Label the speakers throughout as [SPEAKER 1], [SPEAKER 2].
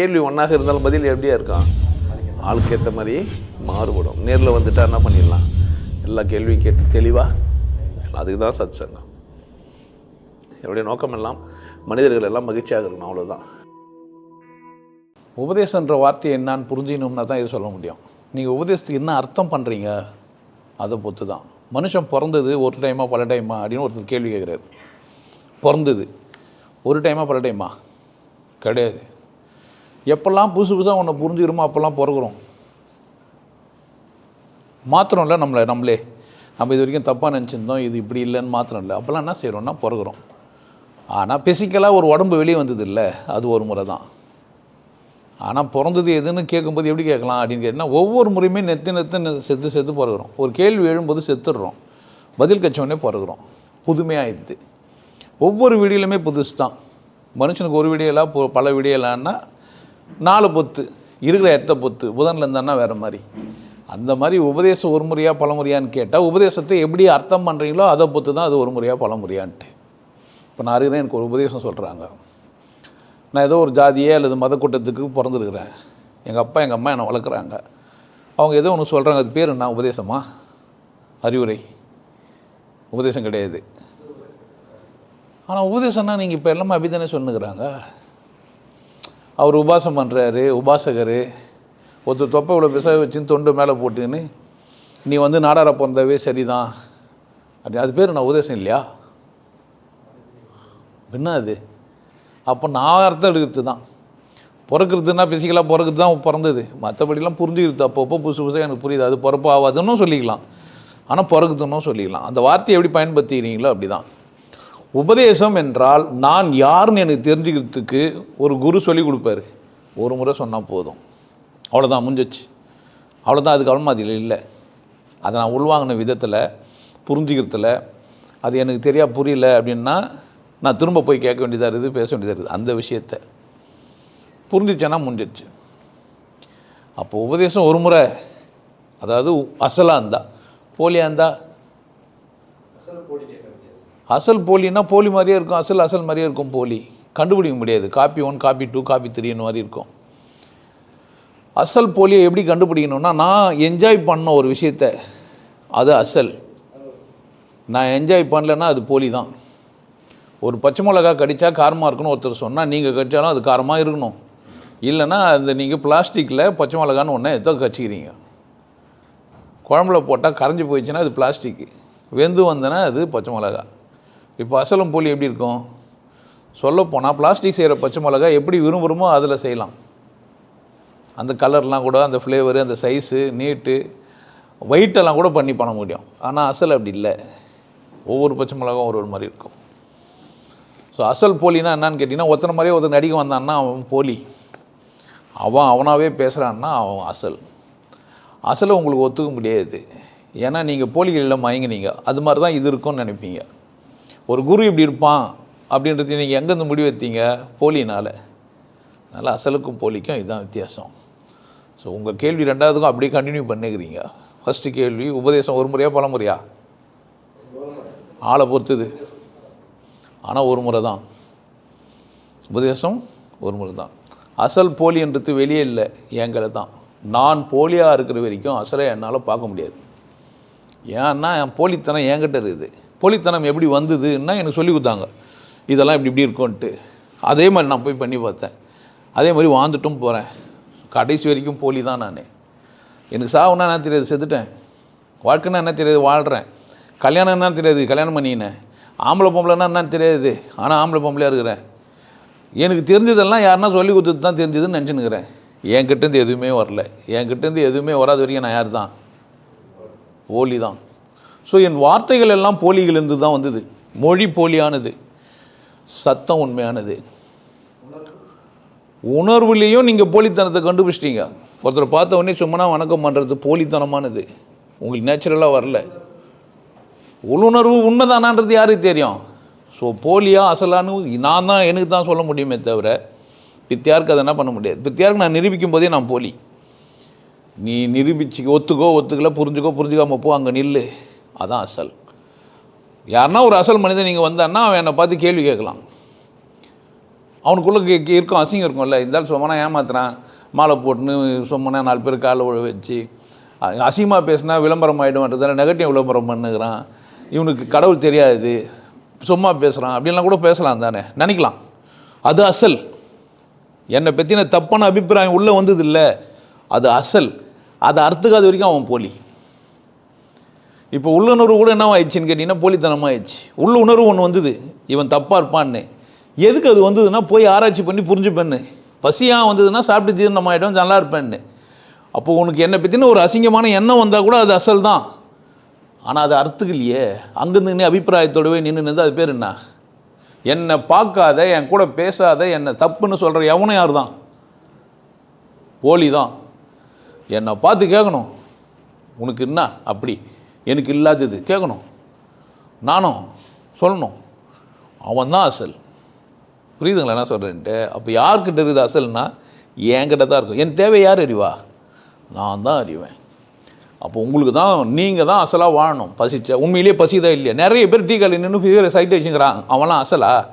[SPEAKER 1] கேள்வி ஒன்றாக இருந்தாலும் பதில் எப்படியா இருக்கான் ஆளுக்கு ஏற்ற மாதிரி மாறுபடும். நேரில் வந்துட்டா என்ன பண்ணிடலாம்? எல்லா கேள்வியும் கேட்டு தெளிவாக அதுக்கு தான் சத் சங்கம் என்னுடைய நோக்கம் எல்லாம் மனிதர்கள் எல்லாம் மகிழ்ச்சியாக இருக்கணும் அவ்வளோதான் உபதேசன்ற வார்த்தை என்னான்னு புரிஞ்சிக்கணும்னா தான் இது சொல்ல முடியும். நீங்கள் உபதேசத்துக்கு என்ன அர்த்தம் பண்ணுறீங்க அதை பொறுத்து தான் மனுஷன் பிறந்தது ஒரு டைமா பல டைமா அப்படின்னு ஒருத்தர் கேள்வி கேட்குறாரு. பிறந்தது ஒரு டைமா பல டைமா கிடையாது. எப்பெல்லாம் புதுசு புதுசாக ஒன்று புரிஞ்சுக்கிறோமோ அப்போல்லாம் பிறகுறோம் மாத்திரம் இல்லை நம்மளை நம்மளே. நம்ம இது வரைக்கும் தப்பாக நினச்சிருந்தோம் இது இப்படி இல்லைன்னு மாத்திரம் இல்லை. அப்போல்லாம் என்ன செய்கிறோம்னா பிறகுறோம் ஆனால் பிசிக்கலாக ஒரு உடம்பு வெளியே வந்தது இல்லை அது ஒரு முறை தான். ஆனால் பிறந்தது எதுன்னு கேட்கும்போது எப்படி கேட்கலாம் அப்படின்னு கேட்டால் ஒவ்வொரு முறையுமே நெத்து நெத்து செத்து செத்து பிறகுறோம் ஒரு கேள்வி எழும்போது செத்துடுறோம். பதில் கச்சோடனே பிறகுறோம் புதுமையாகிடுது ஒவ்வொரு வீடியோலையுமே புதுசு தான். மனுஷனுக்கு ஒரு வீடியோலாம் பல வீடியோலான்னா நாலு பொத்து இருக்கிற இடத்த பொத்து புதனில் இருந்தான்னா வேறு மாதிரி. அந்த மாதிரி உபதேசம் ஒரு முறையாக பலமுறையான்னு கேட்டால் உபதேசத்தை எப்படி அர்த்தம் பண்ணுறீங்களோ அதை பொறுத்து தான் அது ஒரு முறையாக பலமுறையான்ட்டு இப்போ நான் இருக்கிறேன் எனக்கு ஒரு உபதேசம் சொல்கிறாங்க நான் ஏதோ ஒரு ஜாதியே அல்லது மத கூட்டத்துக்கு பிறந்திருக்கிறேன். எங்கள் அப்பா எங்கள் அம்மா என்னை வளர்க்குறாங்க. அவங்க ஏதோ ஒன்று சொல்கிறாங்க அது பேர் என்ன? உபதேசமா? அறிவுரை. உபதேசம் கிடையாது. ஆனால் உபதேசம்னா நீங்கள் இப்போ எல்லாமே அபிதானே சொன்னுக்கிறாங்க அவர் உபாசம் பண்ணுறாரு உபாசகர். ஒருத்தர் தொப்பை இவ்வளோ பெருசாக வச்சுன்னு தொண்டு மேலே போட்டுன்னு நீ வந்து நாடார பிறந்தவே சரிதான். அப்படி அது பேர் நான் உபதேசம் இல்லையா? என்ன அது. அப்போ நான் அர்த்தம் எடுக்கிறது தான் பிறக்கிறதுனா பிசிக்கலாக பிறக்கிறது தான் பிறந்தது. மற்றபடிலாம் புரிஞ்சுக்கிறது அப்பப்போ புதுசு புதுசாக எனக்கு புரியுது. அது பிறப்பு ஆகாதுன்னு சொல்லிக்கலாம். ஆனால் பிறகுதுன்னும் சொல்லிக்கலாம். அந்த வார்த்தையை எப்படி பயன்படுத்திக்கிறீங்களோ அப்படி தான் உபதேசம் என்றால் நான் யாருன்னு எனக்கு தெரிஞ்சுக்கிறதுக்கு ஒரு குரு சொல்லி கொடுப்பாரு. ஒரு முறை சொன்னால் போதும். அவ்வளோதான் முடிஞ்சிச்சு. அவ்வளோதான் அதுக்கப்புறமா அதில் இல்லை. அதை நான் உள்வாங்கின விதத்தில் புரிஞ்சுக்கிறதுல அது எனக்கு தெரியா புரியல அப்படின்னா நான் திரும்ப போய் கேட்க வேண்டியதாக இருக்குது பேச வேண்டியதாக இருக்குது அந்த விஷயத்தை. புரிஞ்சிச்சேன்னா முடிஞ்சிடுச்சு அப்போ உபதேசம் ஒரு முறை. அதாவது அசலாக இருந்தால் போலியாக இருந்தால் அசல் போலின்னா போலி மாதிரியே இருக்கும் அசல் அசல் மாதிரியே இருக்கும் போலி. கண்டுபிடிக்க முடியாது. Copy one copy two copy த்ரீன்னு மாதிரி இருக்கும். அசல் போலியை எப்படி கண்டுபிடிக்கணும்னா நான் என்ஜாய் பண்ண ஒரு விஷயத்த அது அசல். நான் என்ஜாய் பண்ணலன்னா அது போலி தான். ஒரு பச்சை மிளகா கடித்தா காரமாக இருக்குன்னு ஒருத்தர் சொன்னால் நீங்கள் கடிச்சாலும் அது காரமாக இருக்கணும். இல்லைன்னா அந்த நீங்கள் பிளாஸ்டிக்கில் பச்சை மிளகான்னு ஒன்று எதோ கச்சிக்கிறீங்க குழம்புல போட்டால் கரைஞ்சி போயிடுச்சுன்னா அது பிளாஸ்டிக்கு வெந்து வந்தனா அது பச்சை மிளகா இப்போ அசலும் போலி எப்படி இருக்கும்? சொல்லப்போனால் பிளாஸ்டிக் செய்கிற பச்சை மிளகா எப்படி விரும்புகிறோமோ அதில் செய்யலாம்? அந்த கலர்லாம் கூட அந்த ஃப்ளேவரு அந்த சைஸு நீட்டு ஒயிட்டெல்லாம் கூட பண்ணி பண்ண முடியும். ஆனால் அசல் அப்படி இல்லை. ஒவ்வொரு பச்சை மிளகாவும் ஒரு ஒரு மாதிரி இருக்கும். ஸோ அசல் போலினா என்னன்னு கேட்டிங்கன்னா ஒருத்தனை மாதிரியே ஒருத்தன் நடிக்க வந்தான்னா அவன் போலி. அவன் அவனாகவே பேசுகிறான்னா அவன் அசல். அசலை உங்களுக்கு ஒத்துக்க முடியாது. ஏன்னா நீங்கள் போலிகளில் மயங்கினீங்க. அது மாதிரி தான் இது இருக்கும்னு நினைப்பீங்க. ஒரு குரு இப்படி இருப்பான் அப்படின்றது நீங்கள் எங்கேருந்து முடிவு எடுத்தீங்க? போலினால் அதனால் அசலுக்கும் போலிக்கும் இதுதான் வித்தியாசம். ஸோ உங்கள் கேள்வி ரெண்டாவதுக்கும் அப்படியே கண்டினியூ பண்ணிக்கிறீங்க ஃபஸ்ட்டு கேள்வி உபதேசம் ஒரு முறையாக பல முறையா? ஆளை பொறுத்துது. ஆனால் ஒரு முறை தான். உபதேசம் ஒரு முறை தான். அசல் போலின்றது வெளியே இல்லை எங்களை தான். நான் போலியாக இருக்கிற வரைக்கும் அசலை என்னால் பார்க்க முடியாது. ஏன்னா என் போலித்தனம் என்கிட்ட இருக்குது. போலித்தனம் எப்படி வந்ததுன்னா எனக்கு சொல்லி கொடுத்தாங்க. இதெல்லாம் இப்படி இப்படி இருக்கும்ன்ட்டு. அதே மாதிரி நான் போய் பண்ணி பார்த்தேன். அதே மாதிரி வாழ்ந்துட்டும் போகிறேன் கடைசி வரைக்கும் போலி தான் நான். எனக்கு சாவுன்னா என்ன தெரியாது செத்துட்டேன். வாழ்க்கைன்னா என்ன தெரியாது வாழ்கிறேன் கல்யாணம் என்ன தெரியாது கல்யாணம் பண்ணினேன். ஆம்பளை பொம்பளைன்னா என்னன்னு தெரியாது ஆனால் ஆம்பளை பொம்பளையாக இருக்கிறேன். எனக்கு தெரிஞ்சதெல்லாம் யாருன்னா சொல்லி கொடுத்தது தான் தெரிஞ்சதுன்னு நினச்சினுக்கிறேன் என்கிட்டேருந்து எதுவுமே வரல. என்கிட்டேருந்து எதுவுமே வராத வரைக்கும் நான் யார் தான் போலி தான். ஸோ என் வார்த்தைகள் எல்லாம் போலிகளிலிருந்து தான் வந்தது. மொழி போலியானது. சத்தம் உண்மையானது. உணர்வுலேயும் நீங்கள் போலித்தனத்தை கண்டுபிடிச்சிட்டீங்க. ஒருத்தரை பார்த்த உடனே சும்மா வணக்கம் பண்ணுறது போலித்தனமானது. உங்களுக்கு நேச்சுரலாக வரல. உள்ளுணர்வு உண்மைதானான்றது யாருக்கு தெரியும்? ஸோ போலியா அசலான்னு நான் தான் எனக்கு தான் சொல்ல முடியுமே தவிர பித்தியாருக்கு அதை என்ன பண்ண முடியாது. பித்தியாருக்கு நான் நிரூபிக்கும் போதே நான் போலி. நீ நிரூபிச்சு ஒத்துக்கோ ஒத்துக்கல புரிஞ்சுக்கோ புரிஞ்சுக்காம போ அங்கே நில்லு. அதான் அசல். யாருன்னா ஒரு அசல் மனிதன் நீங்கள் வந்தான்னா அவன் என்னை பார்த்து கேள்வி கேட்கலாம். அவனுக்குள்ளே கே- இருக்கும் அசிங்கம் இருக்கும்ல இருந்தாலும் சும்மா ஏமாத்துறான். மாலை போட்டுன்னு சும்மா நாலு பேர் காலை உழ வச்சு அசிங்கமாக பேசினா விளம்பரம் ஆகிடும்ன்றதால நெகட்டிவ் விளம்பரம் பண்ணுகிறான். இவனுக்கு கடவுள் தெரியாது. சும்மா பேசுகிறான் அப்படின்லாம் கூட பேசலாம் தானே. நினைக்கலாம். அது அசல். என்னை பற்றின தப்பான அபிப்பிராயம் உள்ளே வந்ததில்லை. அது அசல். அதை அறுத்துக்காத வரைக்கும் அவன் போலி. இப்போ உள்ளுணர்வு கூட என்ன ஆயிடுச்சுன்னு கேட்டிங்கன்னா போலித்தனமாக ஆயிடுச்சு உள்ளுணர்வு ஒன்று வந்தது. இவன் தப்பாக இருப்பான்னு. எதுக்கு அது வந்ததுன்னா போய் ஆராய்ச்சி பண்ணி புரிஞ்சுப்பேன்னு. பசியாக வந்ததுன்னா சாப்பிட்டு ஜீரணமாயிடும் நல்லா இருப்பேன்னு. அப்போது உனக்கு என்னை பற்றின ஒரு அசிங்கமான எண்ணம் வந்தால் கூட அது அசல் தான். ஆனால் அது அர்த்துக்கலையே அங்கேருந்து நின்று அபிப்பிராயத்தோடவே நின்று நின்று அது பேர் என்ன? என்னை பார்க்காத என் கூட பேசாத என்னை தப்புன்னு சொல்கிற எவனும் யார் தான் போலி தான். என்னை பார்த்து கேட்கணும் உனக்கு என்ன? அப்படி. எனக்கு இல்லாதது. கேட்கணும் நானும் சொல்லணும். அவன் தான் அசல். புரியுதுங்களா என்ன சொல்கிறேன்ட்டு அப்போ யார்கிட்ட இருக்குது அசல்னா? என்கிட்ட தான் இருக்கும். என் தேவை யார் அறிவா? நான் தான் அறிவேன். அப்போ உங்களுக்கு தான் நீங்கள் தான் அசலாக வாழணும். பசிச்ச உண்மையிலேயே பசிதான் இல்லையா? நிறைய பேர் டீ காலி நின்று ஃபீவர் சைட்டை வச்சுக்கிறான் அவன்லாம் அசலா?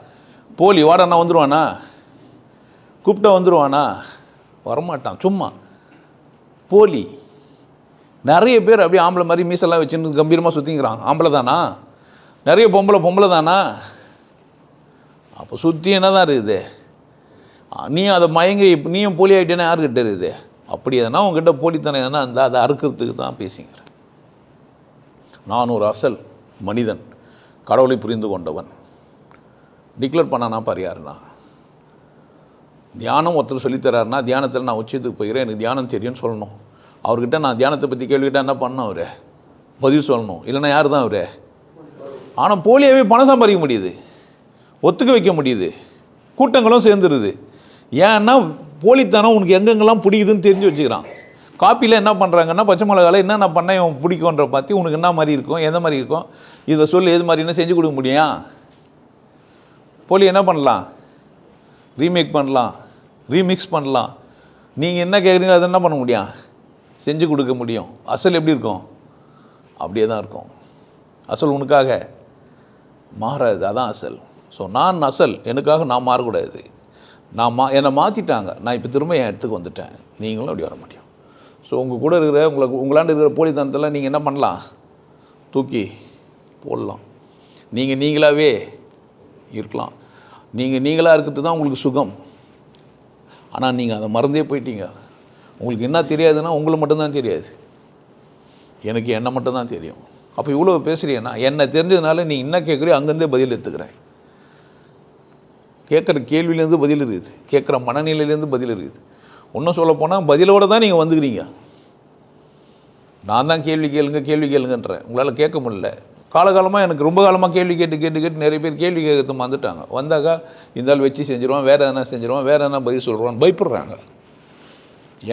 [SPEAKER 1] போலி வாடனா வந்துடுவானா கூப்பிட்டா வந்துடுவானா வரமாட்டான். சும்மா. போலி. நிறைய பேர் அப்படியே ஆம்பளை மாதிரி மீசெல்லாம் வச்சுன்னு கம்பீரமாக சுற்றிங்கிறான் ஆம்பளை தானா? நிறைய பொம்பளை பொம்பளை தானா? அப்போ சுற்றி என்ன தான் இருக்குது நீ அதை மயங்கி நீயும் போலி ஆகிட்டேன்னா யாருக்கிட்ட இருக்குது? அப்படி எதனா உங்ககிட்ட போலித்தனம் எதனா அந்த அதை அறுக்கிறதுக்கு தான் பேசிங்கிறேன் நான் ஒரு அசல் மனிதன் கடவுளை புரிந்து கொண்டவன். டிக்ளேர் பண்ணானா பாரு யாருன்னா? தியானம் ஒருத்தர் சொல்லித்தராருன்னா தியானத்தில் நான் உச்சத்துக்கு போயிடுறேன் எனக்கு தியானம் தெரியும்னு சொல்லணும். அவர்கிட்ட நான் தியானத்தை பற்றி கேள்விக்கிட்ட என்ன பண்ண அவரு? பதில் சொல்லணும். இல்லைன்னா யார் தான் அவரு? ஆனால் போலியாகவே பணம் சம்பாதிக்க முடியுது. ஒத்துக்க வைக்க முடியுது. கூட்டங்களும் சேர்ந்துருது. ஏன்னா போலித்தனம் உனக்கு எங்கெங்கெல்லாம் பிடிக்குதுன்னு தெரிஞ்சு வச்சுக்கிறான். காப்பியில் என்ன பண்ணுறாங்கன்னா பச்சை மிளகால என்னென்ன பண்ண இவன் பிடிக்குன்ற பார்த்து உனக்கு என்ன மாதிரி இருக்கும் எந்த மாதிரி இருக்கும் இதை சொல்லி எது மாதிரி என்ன செஞ்சு கொடுக்க முடியும்? போலி என்ன பண்ணலாம்? ரீமேக் பண்ணலாம். ரீமிக்ஸ் பண்ணலாம். நீங்கள் என்ன கேட்குறீங்க அதை என்ன பண்ண முடியும்? செஞ்சு கொடுக்க முடியும். அசல் எப்படி இருக்கும்? அப்படியே தான் இருக்கும். அசல் உனக்காக? மாறாது. அதான் அசல். ஸோ நான் அசல். எனக்காக நான் மாறக்கூடாது. நான் மா என்னை மாற்றிட்டாங்க நான் இப்போ திரும்ப என் இடத்துக்கு வந்துட்டேன். நீங்களும் அப்படி வர முடியும் ஸோ உங்கள் கூட இருக்கிற உங்களை உங்களாண்டு இருக்கிற போலித்தனத்தில் நீங்கள் என்ன பண்ணலாம்? தூக்கி போடலாம். நீங்கள் நீங்களாகவே இருக்கலாம். நீங்கள் நீங்களாக இருக்கிறது தான் உங்களுக்கு சுகம். ஆனால் நீங்கள் அதை மறந்தே போயிட்டீங்க. உங்களுக்கு என்ன தெரியாதுன்னா உங்களுக்கு மட்டும்தான் தெரியாது. எனக்கு என்ன மட்டும்தான் தெரியும். அப்போ இவ்வளோ பேசுகிறீன்னா என்னை தெரிஞ்சதுனால நீ என்ன கேட்குறியோ அங்கேருந்தே பதில் எடுத்துக்கிறேன். கேட்குற கேள்வியிலேருந்து பதில் இருக்குது. கேட்குற மனநிலையிலேருந்து பதில் இருக்குது. ஒன்றும் சொல்லப்போனால் பதிலோடு தான் நீங்கள் வந்துக்கிறீங்க. நான் தான் கேள்வி கேளுங்க கேள்வி கேளுங்கன்றேன். உங்களால் கேட்க முடியல. காலகாலமாக எனக்கு ரொம்ப காலமாக கேள்வி கேட்டு கேட்டு கேட்டு நிறைய பேர் கேள்வி கேட்கறது வந்துட்டாங்க. வந்தாக்கா இந்த ஆள் வச்சு செஞ்சிருவான் வேறு எதனா செஞ்சிருவான் வேறு எதனா பதில் சொல்கிறான்னு பயப்படுறாங்க.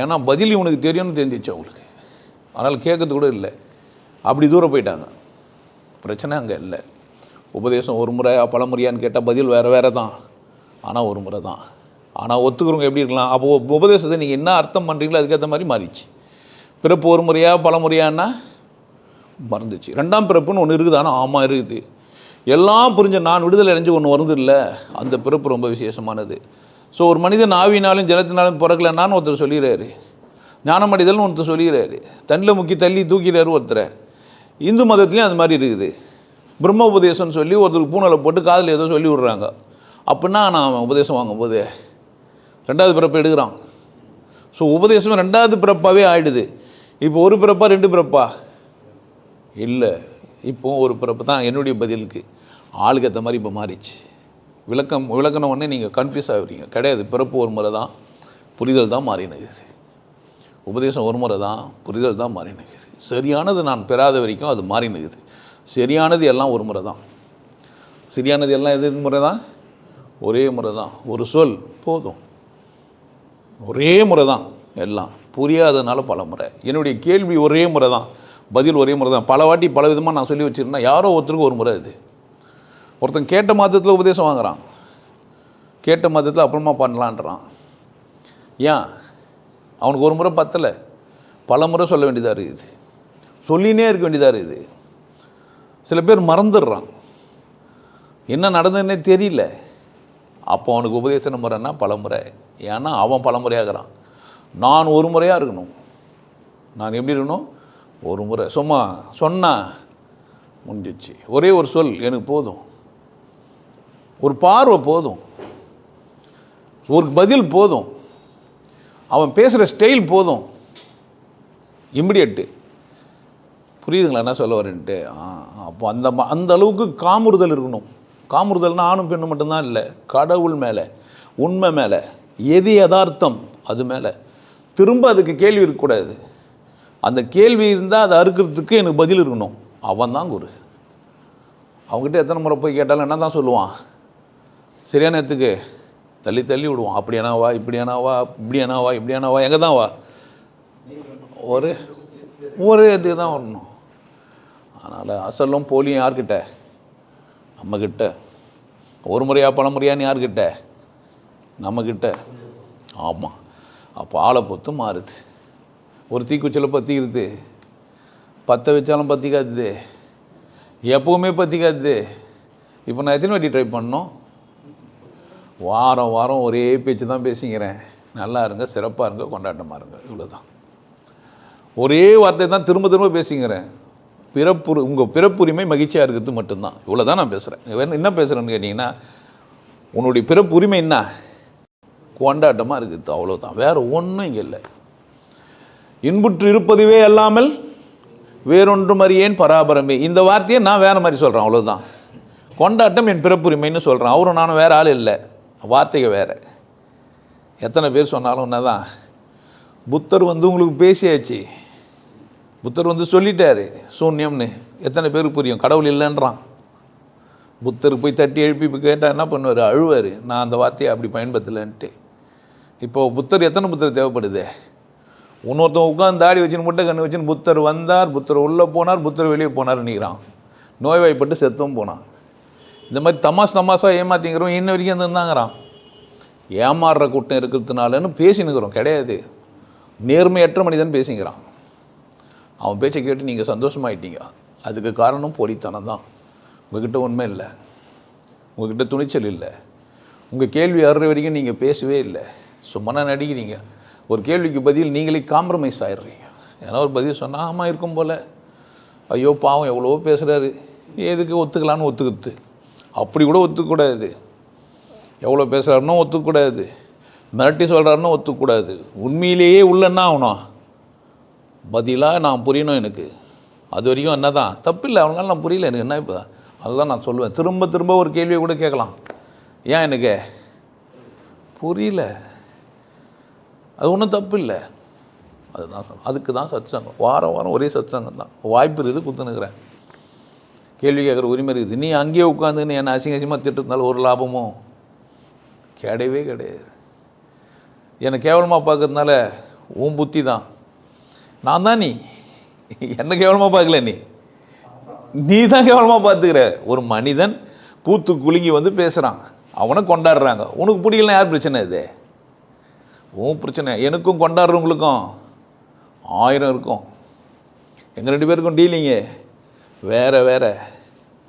[SPEAKER 1] ஏன்னா பதில் இவனுக்கு தெரியும்னு தெரிஞ்சிச்சு அவங்களுக்கு. அதனால் கேட்கறது கூட இல்லை. அப்படி தூரம் போயிட்டாங்க. பிரச்சனை அங்கே இல்லை. உபதேசம் ஒரு முறையா பல முறையான்னு கேட்டால் பதில் வேறு வேறு தான். ஆனால் ஒரு முறை தான். ஆனால் ஒத்துக்கிறவங்க எப்படி இருக்கலாம்? அப்போ உபதேசத்தை நீங்கள் என்ன அர்த்தம் பண்ணுறீங்களோ அதுக்கேற்ற மாதிரி மாறிச்சு பிறப்பு ஒரு முறையாக பல முறையான்னா மறந்துச்சு. ரெண்டாம் பிறப்புன்னு ஒன்று இருக்குது. ஆனால் ஆமாம் இருக்குது. எல்லாம் புரிஞ்ச நான் விடுதலை அடைஞ்சு ஒன்று வருது இல்லை? அந்த பிறப்பு ரொம்ப விசேஷமானது. ஸோ ஒரு மனிதன் ஆவினாலும் ஜலத்தினாலும் பிறக்கலன்னான்னு ஒருத்தர் சொல்லிடுறாரு ஞானமடைதல்னு ஒருத்தர் சொல்லிடுறாரு தண்ணில் முக்கி தள்ளி தூக்கிறாரு ஒருத்தரை. இந்து மதத்துலேயும் அது மாதிரி இருக்குது. பிரம்ம உபதேசம்னு சொல்லி ஒருத்தருக்கு பூனலை போட்டு காதில் ஏதோ சொல்லி விட்றாங்க. அப்படின்னா நான் அவன் உபதேசம் வாங்கும்போது ரெண்டாவது பிறப்பு எடுக்கிறான். ஸோ உபதேசம் ரெண்டாவது பிறப்பாகவே ஆகிடுது இப்போ ஒரு பிறப்பா ரெண்டு பிறப்பா? இல்லை. இப்போ ஒரு பிறப்பு தான் என்னுடைய பதிலுக்கு. ஆளுக்கு ஏற்ற மாதிரி இப்போ மாறிச்சு. விளக்கம் விளக்கின உடனே நீங்கள் கன்ஃபியூஸ் ஆகிறீங்க. கிடையாது பிறப்பு ஒரு முறை தான் புரிதல் தான் மாறினுக்குது உபதேசம் ஒரு முறை தான் புரிதல் தான் மாறினுக்குது சரியானது நான் பெறாத வரைக்கும் அது மாறினுக்குது சரியானது எல்லாம் ஒரு முறை தான். சரியானது எல்லாம் எது முறை தான்? ஒரே முறை தான். ஒரு சொல் போதும். ஒரே முறை தான் எல்லாம். புரியாததுனால பல முறை. என்னுடைய கேள்வி ஒரே முறை தான். பதில் ஒரே முறை தான். பல வாட்டி பல விதமாக நான் சொல்லி வச்சுருந்தேன் யாரோ ஒருத்தருக்கு ஒரு முறை இது ஒருத்தன் கேட்ட மாதத்தில் உபதேசம் வாங்குறான். கேட்ட மாதத்தில் அப்புறமா பண்ணலான்றான். ஏன்? அவனுக்கு ஒரு முறை பத்தலை. பல முறை சொல்ல வேண்டியதாக இருக்குது. சொல்லினே இருக்க வேண்டியதாக இருக்குது. சில பேர் மறந்துடுறான். என்ன நடந்ததுன்னே தெரியல. அப்போ அவனுக்கு உபதேசன முறைன்னா பலமுறை ஏன்னா அவன் பலமுறையாகிறான் நான் ஒரு முறையாக இருக்கணும். நான் எப்படி இருக்கணும்? ஒரு முறை. சும்மா சொன்னால் முடிஞ்சிச்சு ஒரே ஒரு சொல் எனக்கு போதும். ஒரு பார்வை போதும். ஒரு பதில் போதும். அவன் பேசுகிற ஸ்டைல் போதும். இம்மிடியட்டு புரியுதுங்களா என்ன சொல்ல வரேன்ட்டு? ஆ, அப்போ அந்த ம- அந்த அளவுக்கு காமுறுதல் இருக்கணும். காமுறுதல்னா ஆணும் பெண்ணும் மட்டும்தான் இல்லை. கடவுள் மேலே உண்மை மேலே எது யதார்த்தம் அது மேலே. திரும்ப அதுக்கு கேள்வி இருக்கக்கூடாது. அந்த கேள்வி இருந்தால் அதை அறுக்கிறதுக்கு எனக்கு பதில் இருக்கணும். அவன் தான் குரு. அவங்ககிட்ட எத்தனை முறை போய் கேட்டாலும் என்ன தான் சொல்லுவான்? சரியான நேரத்துக்கு தள்ளி தள்ளி விடுவோம். அப்படியானா வா இப்படியானா வா இப்படியானா வா இப்படியானா வா எங்கே தான் வா? ஒரு ஒரே இதுக்கு தான் வரணும். அதனால் அசலும் போலியும் யார்கிட்ட? நம்மக்கிட்ட ஒரு முறையா பல முறையான்னு யார்கிட்ட? நம்மக்கிட்ட ஆமாம் அப்போ ஆளை பொத்து மாறுது. ஒரு தீக்குச்சியில் பற்றிக்கிறது பற்ற வச்சாலும் பற்றிக்காது எப்போவுமே பற்றிக்காது இப்போ நான் எத்தனை வாட்டி ட்ரை பண்ணோம் வாரம் வாரம் ஒரே பேச்சு தான் பேசிக்கிறேன். நல்லா இருங்க சிறப்பாக இருங்க கொண்டாட்டமாக இருங்க. இவ்வளோ தான் ஒரே வார்த்தை தான் திரும்ப திரும்ப பேசிக்கிறேன். பிறப்புரி உங்கள் பிறப்புரிமை மகிழ்ச்சியாக இருக்கிறது மட்டும்தான். இவ்வளோ தான் நான் பேசுகிறேன் வேறு என்ன பேசுகிறேன்னு கேட்டிங்கன்னா உன்னுடைய பிறப்புரிமை என்ன? கொண்டாட்டமாக இருக்குது. அவ்வளோதான் வேறு ஒன்றும் இங்கே இல்லை. இன்புற்று இருப்பதுவே அல்லாமல் வேறொன்றும் அறியேன் பராபரமே. இந்த வார்த்தையை நான் வேறு மாதிரி சொல்கிறேன் அவ்வளோதான் கொண்டாட்டம் என் பிறப்புரிமைன்னு சொல்கிறேன் அவரும் நானும் வேறு ஆள் இல்லை. வார்த்தைகள் வேறு. எத்தனை பேர் சொன்னாலும் என்னதான்? புத்தர் வந்து உங்களுக்கு பேசியாச்சு. புத்தர் வந்து சொல்லிட்டாரு சூன்யம்னு. எத்தனை பேருக்கு புரியும்? கடவுள் இல்லைன்றான். புத்தர் போய் தட்டி எழுப்பி இப்போ கேட்டால் என்ன பண்ணுவார்? அழுவார். நான் அந்த வார்த்தையை அப்படி பயன்படுத்தலைன்ட்டு. இப்போது புத்தர் எத்தனை புத்தர் தேவைப்படுது? இன்னொருத்தன் உட்காந்து தாடி வச்சுன்னு முட்டை கண்ணு வச்சுன்னு புத்தர் வந்தார் புத்தர் உள்ளே போனார் புத்தர் வெளியே போனார் நிற்கிறான் நோய்வாய்ப்பட்டு செத்தும் போனான். இந்த மாதிரி தமாஸ் தமாசா ஏமாத்திங்கிறோம் இன்ன வரைக்கும் இருந்தாங்கிறான் ஏமாறுற கூட்டம் இருக்கிறதுனாலன்னு பேசினுக்கிறோம் கிடையாது. நேர்மையற்ற மனிதன் பேசிக்கிறான் அவன் பேச்சை கேட்டு நீங்கள் சந்தோஷமாயிட்டீங்க. அதுக்கு காரணம் போலித்தனம் தான். உங்ககிட்ட உண்மை இல்லை. உங்ககிட்ட துணிச்சல் இல்லை. உங்கள் கேள்வி அறுற வரைக்கும் நீங்கள் பேசவே இல்லை. சும்மா நடிக்கிறீங்க. ஒரு கேள்விக்கு பதில் நீங்களே காம்ப்ரமைஸ் ஆயிடுறீங்க. ஏன்னா ஒரு பதில் சொன்னால் ஆமாம் இருக்கும் போல். ஐயோ பாவம் எவ்வளவோ பேசுகிறாரு எதுக்கு ஒத்துக்கலான்னு ஒத்துக்குது அப்படி கூட ஒத்துக்கூடாது. எவ்வளோ பேசுகிறாருனோ ஒத்துக்கூடாது. மிரட்டி சொல்கிறாருன்னு ஒத்துக்கூடாது. உண்மையிலேயே உள்ளன்னா ஆகணும்? பதிலாக நான் புரியணும் எனக்கு. அது வரைக்கும் என்ன தான் தப்பில்லை. அவங்களால நான் புரியல எனக்கு. என்ன இப்போ அதுதான் நான் சொல்லுவேன். திரும்ப திரும்ப ஒரு கேள்வியை கூட கேட்கலாம். ஏன் எனக்கு? புரியல. அது ஒன்றும் தப்பு இல்லை அதுதான் சொல் அதுக்கு தான் சத்சங்கம் வாரம் வாரம் ஒரே சத்சங்கம் தான். வாய்ப்பு இருக்குது குத்துனுக்குறேன் கேள்வி கேட்குற உரிமை இருக்குது. நீ அங்கேயே உட்காந்துன்னு என்னை அசிங்க அசிங்கமாக திட்டுறதுனால ஒரு லாபமும் கிடையவே கிடையாது. என்னை கேவலமாக பார்க்கறதுனால உன் புத்தி தான். நான் தான் நீ. என்ன கேவலமாக பார்க்கல நீ. நீ தான் கேவலமாக பார்த்துக்கிற. ஒரு மனிதன் பூத்து குலுங்கி வந்து பேசுகிறான் அவனை கொண்டாடுறாங்க. உனக்கு பிடிக்கலனா யார் பிரச்சனை இது? உன் பிரச்சனை. எனக்கும் கொண்டாடுறவங்களுக்கும் ஆயிரம் இருக்கும். எங்கள் ரெண்டு பேருக்கும் டீலிங்கு வேறு வேற.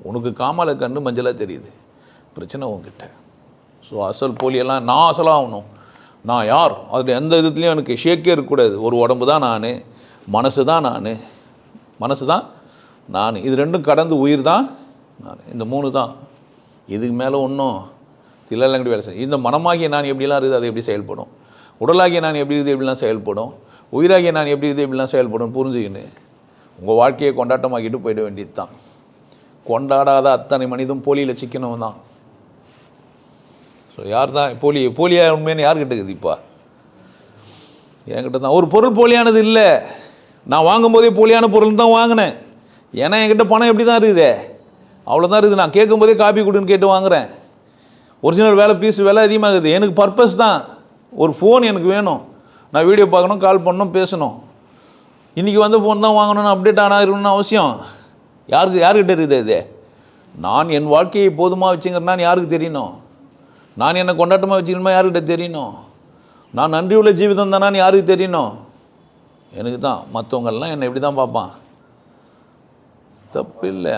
[SPEAKER 1] உனக்கு காமால கண்ணு மஞ்சளாக தெரியுது. பிரச்சனை உங்ககிட்ட ஸோ அசல் போலியெல்லாம் நான் அசலாக ஆகணும் நான் யார்? அதில் எந்த விதத்துலையும் எனக்கு ஷேக்கே இருக்கக்கூடாது. ஒரு உடம்பு தான் நான் மனசு தான் நான். மனசு தான் நான். இது ரெண்டும் கடந்து உயிர் தான் நான். இந்த மூணு தான். இதுக்கு மேலே ஒன்றும் தில்லங்கடி வேலை செய்யும் இந்த மனமாகிய நான் எப்படிலாம் இருக்குது அது எப்படி செயல்படும்? உடலாகிய நான் எப்படி இருக்குது எப்படிலாம் செயல்படும்? உயிராகிய நான் எப்படி இருக்குது எப்படிலாம் செயல்படும்? புரிஞ்சுக்கின்னு. உங்கள் வாழ்க்கையை கொண்டாட்டமாக்கிட்டு போயிட வேண்டியது தான் கொண்டாடாத அத்தனை மனிதம் போலியில் சிக்கனவன் தான். ஸோ யார் தான் போலி போலியா உண்மையான யார்கிட்ட இருக்குது இப்போ? என்கிட்ட தான் ஒரு பொருள் போலியானது இல்லை. நான் வாங்கும்போதே போலியான பொருள் தான் வாங்கினேன். ஏன்னா என்கிட்ட பணம் எப்படி தான் இருக்குதே? அவ்வளோதான் இருக்குது. நான் கேட்கும்போதே காப்பி கொடுன்னு கேட்டு வாங்குறேன். ஒரிஜினல் வேலை பீஸ் விலை அதிகமாகுது. எனக்கு பர்பஸ் தான். ஒரு ஃபோன் எனக்கு வேணும். நான் வீடியோ பார்க்கணும் கால் பண்ணணும் பேசணும். இன்றைக்கி வந்து ஃபோன் தான் வாங்கணும்னு அப்டேட் ஆனால் இருக்கணும்னு அவசியம். யாருக்கு யாருக்கிட்ட இருக்குது இது? நான் என் வாழ்க்கையை போதுமாக வச்சுங்கிறேன்னு யாருக்கு தெரியணும்? நான் என்னை கொண்டாட்டமாக வச்சுக்கணுமா யாருக்கிட்ட தெரியணும்? நான் நன்றி உள்ள ஜீவிதம் தானான்னு யாருக்கு தெரியணும்? எனக்கு தான். மற்றவங்கெல்லாம் என்னை எப்படி தான் பார்ப்பான். தப்பு இல்லை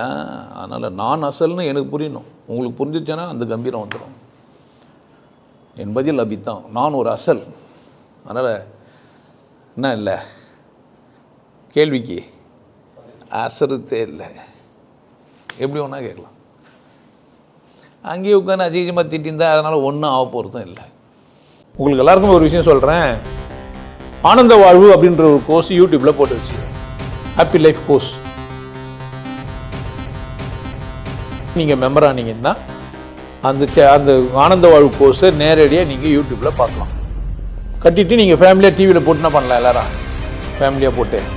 [SPEAKER 1] அதனால் நான் அசல்னு எனக்கு புரியணும். உங்களுக்கு புரிஞ்சிச்சேன்னா அந்த கம்பீரம் வந்துடும் என் பதில் அபித்தான் நான் ஒரு அசல். அதனால் என்ன இல்லை? கேள்விக்கு அசரத்தே இல்லை. எப்படி ஒன்றா கேட்கலாம்? அங்கேயே உட்காந்து அஜீஜமாக திட்டிருந்தா அதனால் ஒன்றும் ஆக போகிறதும் இல்லை. உங்களுக்கு எல்லாருக்கும் ஒரு விஷயம் சொல்கிறேன் ஆனந்த வாழ்வு அப்படின்ற ஒரு கோர்ஸ் யூடியூப்பில் போட்டு வச்சு ஹாப்பி லைஃப் கோர்ஸ் நீங்கள் மெம்பர் ஆனீங்கன்னா அந்த சே- அந்த ஆனந்த வாழ்வு கோர்ஸை நேரடியாக நீங்கள் யூடியூப்பில் பார்க்கலாம். கட்டிட்டு நீங்கள் ஃபேமிலியாக டிவியில் போட்டுனா பண்ணலாம் எல்லாரும். ஃபேமிலியாக போட்டு.